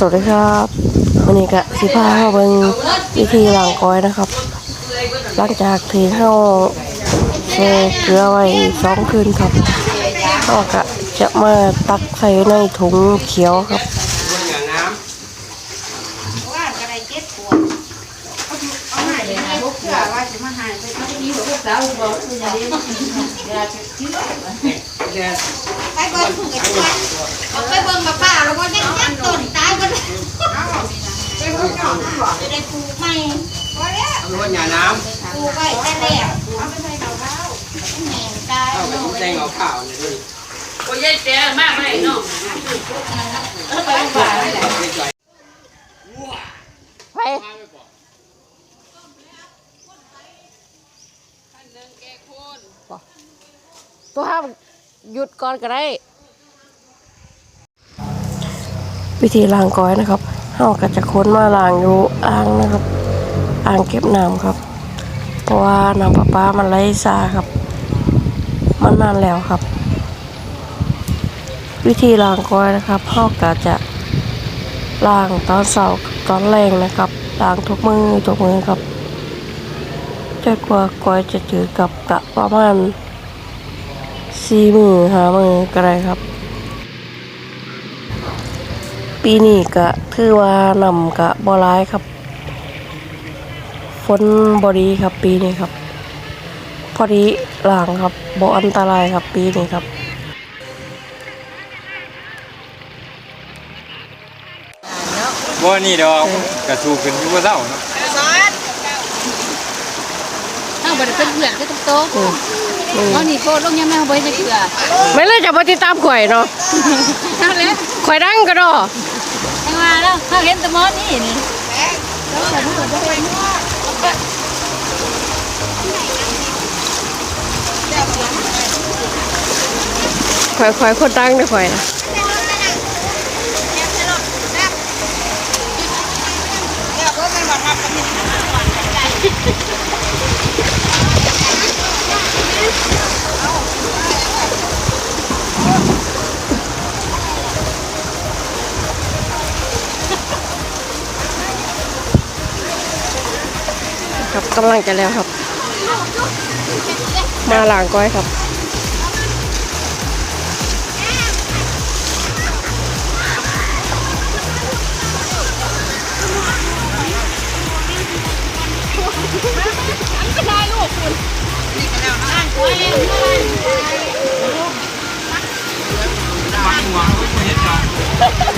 สวัสดีครับวันนี้ก็สิพาเข้าเบิ่งวิธีล้างก้อยนะครับ หลังจากที่เฮาแช่เกลือไว้สองคืนครับเฮาก็จะมาตักใส่ในถุงเขียวครับว่าอะไรเจ็ดปวเอาหายเลยนะพวกเสือว่าจะมาหายไปไม่ได้มีหัวพวกสาวบอกอย่าเลี้ยงอย่าคิดไปเบิ่งถูกกันกวันเอาไปเบิ่งกับป้าแล้วก็ยังยังต้นตายกันไปเบิ่งก่อน จะได้ปลูกใหม่พอแล้วทำรถหยาน้ปลูกไว้แต่แรกเอาไปใส่ดอกข้าวแหน่ตายเอาไปเนาะแตงเอาข้าวเนี่ยด้วยโอ้ยายแจ๋มากเลยเนาะไปป่าเลยไปตัวห้ามหยุดก่อนก็ได้ วิธีล้างก้อยนะครับ เฮาก็จะค้นมาล้างอยู่อ่างนะครับ อ่างเก็บน้ำครับ เพราะว่าน้ำประปามันไหลซาครับ มันนานแล้วครับ วิธีล้างก้อยนะครับเฮาก็จะล้างตอนเช้าตอนแรงนะครับล้างทุกมือทุกมือครับจนกว่าก้อยจะจืดกับกะประมาณสี่มือหามือก็ได้ครับ ปีนี้ก็ถือว่านำกะบ่ร้ายครับ ฝนบ่ดีครับปีนี้ครับ พอดีหลังครับบ่อันตรายครับปีนี้ครับว่านี่ดอกกระสูขึ้นอยู่ว่าเศร้าเนาะถ้าบ่ได้เป็นเพื่อนก็ต้องโตะเอานี่โคตรลงยังไม่เอาไว้จะเกลือไม่เลยจะมาติดตามข่อยเนาะเอาแล้วข่อยดังก็ดอยัง มาแล้วถ้าเห็นแตะมอนี่นี่ข่อยข่อยคนดังเด้อข่อยนะ กำลังจะแล้วครับ มาหลังก้อยครับ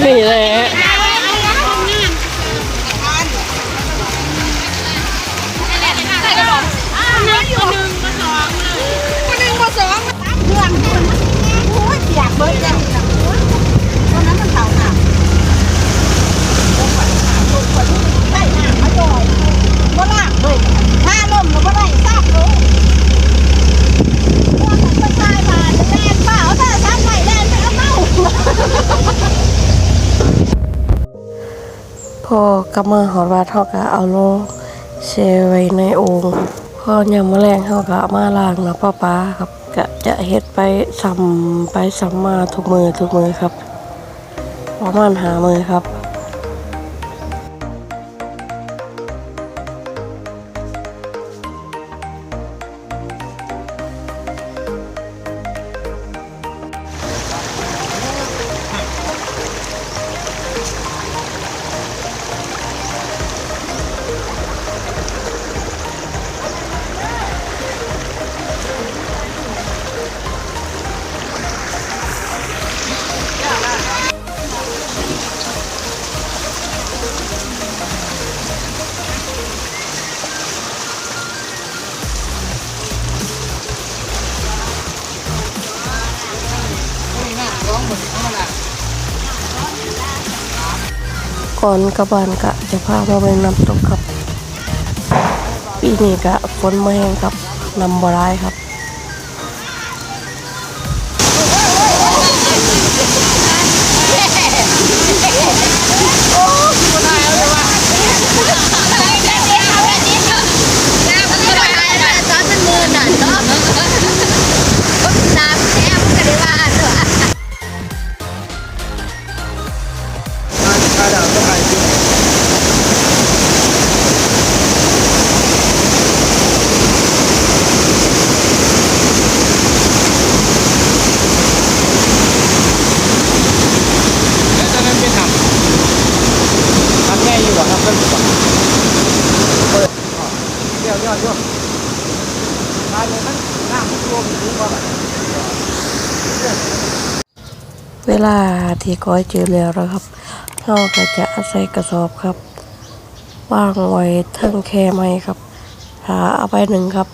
นี่แหละ พอกำมือหอดวาดเฮากับเอาลงเชไว้ในโอ่งพอยามมื้อแรงเท่ากับมาล้างนะป้าปาครับก็จะเฮ็ดไปซ้ำไปซ้ำมาทุกมือทุกมือครับประมาณหามือครับ ก่อนกลับบ้านกะจะพามาไปน้ำตกครับปีนี้กะฝนมาแห้งครับน้ำบ่ร้ายครับ ดอยู่ตายเลยมันน้ำมันรวมถึงว่าเวลาที่ก้อยเจอแล้วนะครับเราก็จะอาศัยกระสอบครับวางไว้เทิงแค่ไม้ครับหาเอาไปหนึ่งครับ